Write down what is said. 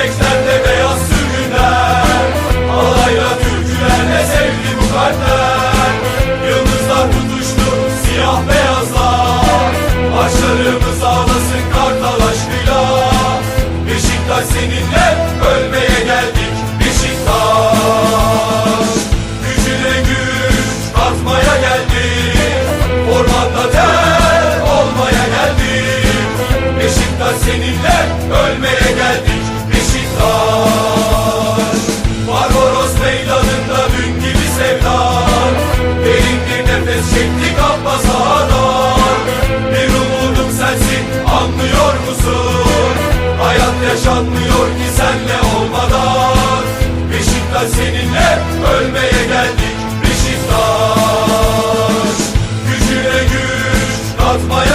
Yüreklerde beyaz sürgünler Alayla türkülerle sevdi bu kalpler Yıldızlar tutuştu siyah beyazlar Başlarımız ağlasın kartal aşkıyla. Beşiktaş seninle ölmeye geldik Beşiktaş. Gücüne güç katmaya geldik Ormanda ter olmaya geldik. Beşiktaş seninle ölmeye geldik. Beşiktaş Barbaros meydanında dün gibi sevdan Derin bir nefes çektik abba sahadan Bir umudum sensin anlıyor musun? Hayat yaşanmıyor ki senle olmadan. Beşiktaş seninle ölmeye geldik Beşiktaş. Gücüne güç katmaya